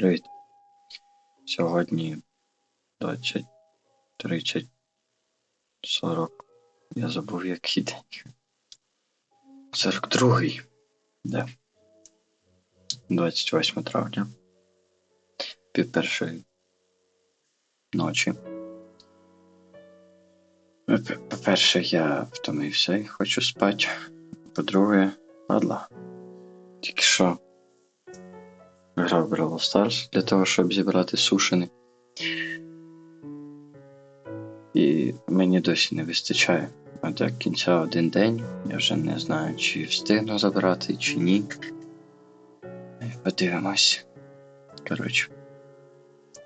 Привіт. Сьогодні 20, 30, 40. Я забув який день. 42-й. Де? 28 травня. Пів першої ночі. По-перше, я втомився і хочу спати. По-друге, падла. Тільки що грав в Brawl Stars для того, щоб зібрати сушини. І мені досі не вистачає. А до кінця один день я вже не знаю, чи встигну забрати, чи ні. Подивимось. Коротше.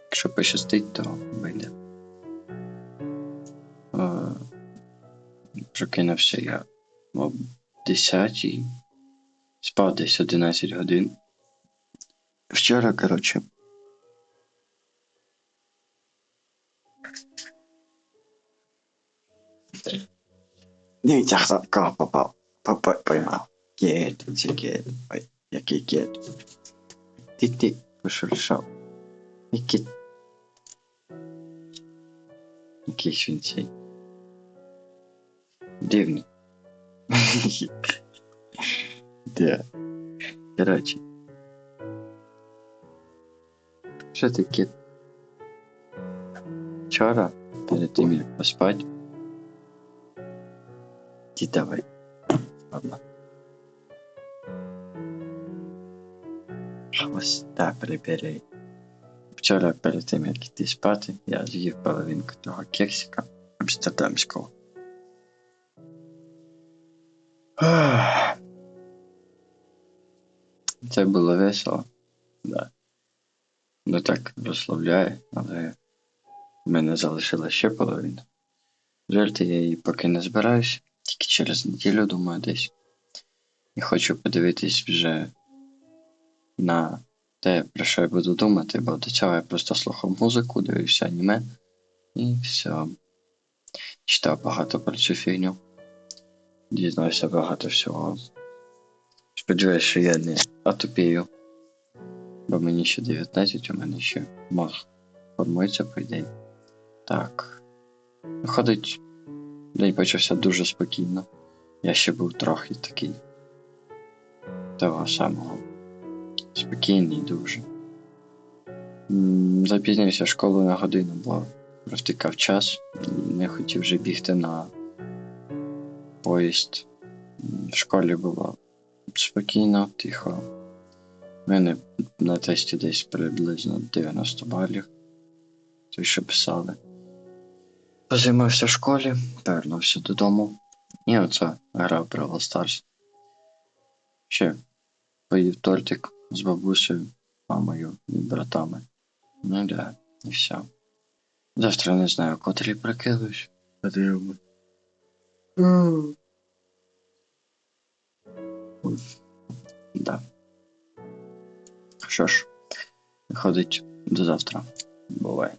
Якщо пощастить, то вийде. Е, Прокинувся я о 10 спав десь 11 годин. Вчора, коротше. Дивіться, хто кого попав. Попа- Поймав. Кіт, це кіт. Ой, який кіт. Ти ти пошуршав. Який. Якийсь він цей. Дивний. Де? Коротше. Кіт? Вчора, перед тим як поспать. Ти давай. Ладно. Хвоста прибери. Вчора перед тим як іти спати, я з'їв половинку того кексика амстердамського. Це було весело. Да. Ну так розслабляє, але в мене залишилась ще половина. Жальте, я її поки не збираюсь, тільки через неділю, думаю, десь. І хочу подивитись вже на те, про що я буду думати, бо до цього я просто слухав музику, дивився аніме і все. Читав багато про цю фігню. Дізнався багато всього. Сподіваюсь, що я не атопію. Бо мені ще 19, у мене ще мозг формується, по ідеї. Так. Виходить, день почався дуже спокійно. Я ще був трохи такий. Того самого. Спокійний дуже. Запізнився в школу на годину, бо провтикав час і не хотів вже бігти на поїзд. В школі було спокійно, тихо. У мене на тесті десь приблизно 90 балів. Той, що писали. Позаймався в школі, повернувся додому. І оце грав Brawl Stars. Ще поїв тортик з бабусею, мамою і братами. Ну да, і все. Завтра не знаю, котрі прикидусь. Подивимось. Що ж, виходить до завтра. Бувай.